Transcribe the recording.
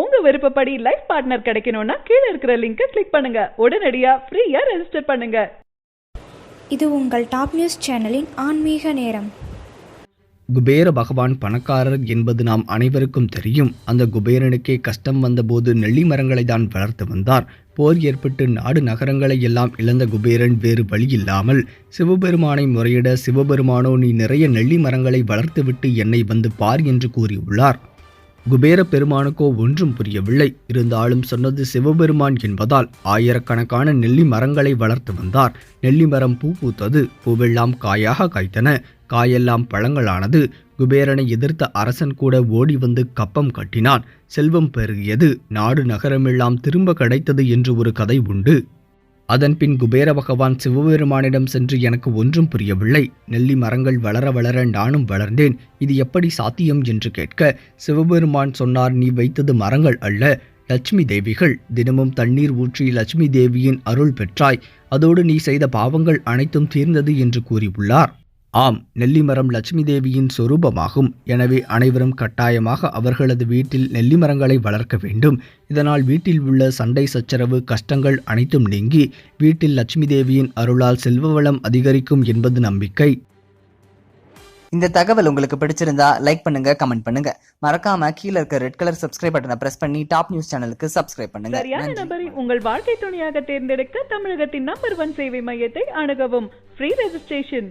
உங்க விருப்பப்படி life partner கிடைக்கணும்னா கீழே இருக்கிற லிங்கை கிளிக் பண்ணுங்க. உடனடியா ஃப்ரீயா ரெஜிஸ்டர் பண்ணுங்க. இது உங்கள் டாப் நியூஸ் சேனலின் ஆன்மீக நேரம். குபேர பகவான் பணக்காரர் என்பது நாம் அனைவருக்கும் தெரியும். அந்த குபேரனுக்கே கஷ்டம் வந்தபோது நெல்லி மரங்களை தான் வளர்த்து வந்தார். போர் ஏற்பட்டு நாடு நகரங்களை எல்லாம் இழந்த குபேரன் வேறு வழியில்லாமல் சிவபெருமானை முறையிட சிவபெருமானோ நீ நிறைய நெல்லி மரங்களை வளர்த்துவிட்டு என்னை வந்து பார் என்று கூறியுள்ளார். குபேர பெருமானுக்கோ ஒன்றும் புரியவில்லை. இருந்தாலும் சொன்னது சிவபெருமான் என்பதால் ஆயிரக்கணக்கான நெல்லி மரங்களை வளர்த்து வந்தார். நெல்லி மரம் பூ பூத்தது பூவெல்லாம் காயாக காய்த்தன. காயெல்லாம் பழங்களானது. குபேரனை எதிர்த்த அரசன் கூட ஓடி வந்து கப்பம் கட்டினான். செல்வம் பெருகியது. நாடு நகரமெல்லாம் திரும்ப கிடைத்தது என்று ஒரு கதை உண்டு. அதன்பின் குபேர பகவான் சிவபெருமானிடம் சென்று எனக்கு ஒன்றும் புரியவில்லை. நெல்லி மரங்கள் வளர வளர நானும் வளர்ந்தேன். இது எப்படி சாத்தியம் என்று கேட்க சிவபெருமான் சொன்னார் நீ வைத்தது மரங்கள் அல்ல லட்சுமி தேவிகள். தினமும் தண்ணீர் ஊற்றி லட்சுமி தேவியின் அருள் பெற்றாய். அதோடு நீ செய்த பாவங்கள் அனைத்தும் தீர்ந்தது என்று கூறியுள்ளார். ஆம் நெல்லிமரம் லட்சுமி தேவியின் சொரூபமாகும். எனவே அனைவரும் கட்டாயமாக அவர்களது வீட்டில் நெல்லி மரங்களை வளர்க்க வேண்டும். இதனால் வீட்டில் உள்ள சண்டை சச்சரவு கஷ்டங்கள் அனைத்தும் நீங்கி வீட்டில் லட்சுமி தேவியின் அருளால் செல்வ வளம் அதிகரிக்கும் என்பது நம்பிக்கை. இந்த தகவல் உங்களுக்கு பிடிச்சிருந்தா லைக் பண்ணுங்க கமெண்ட் பண்ணுங்க. மறக்காம கீழ இருக்க ரெட் கலர் சப்ஸ்கிரைப் பட்டனை பிரஸ் பண்ணி டாப் நியூஸ் சேனலுக்கு சப்ஸ்கிரைப் பண்ணுங்க. சரியான. நபரை உங்கள் வாழ்க்கை துணையாக தேர்ந்தெடுக்க தமிழகத்தின் நம்பர் ஒன் சேவை மையத்தை அணுகவும். Free registration.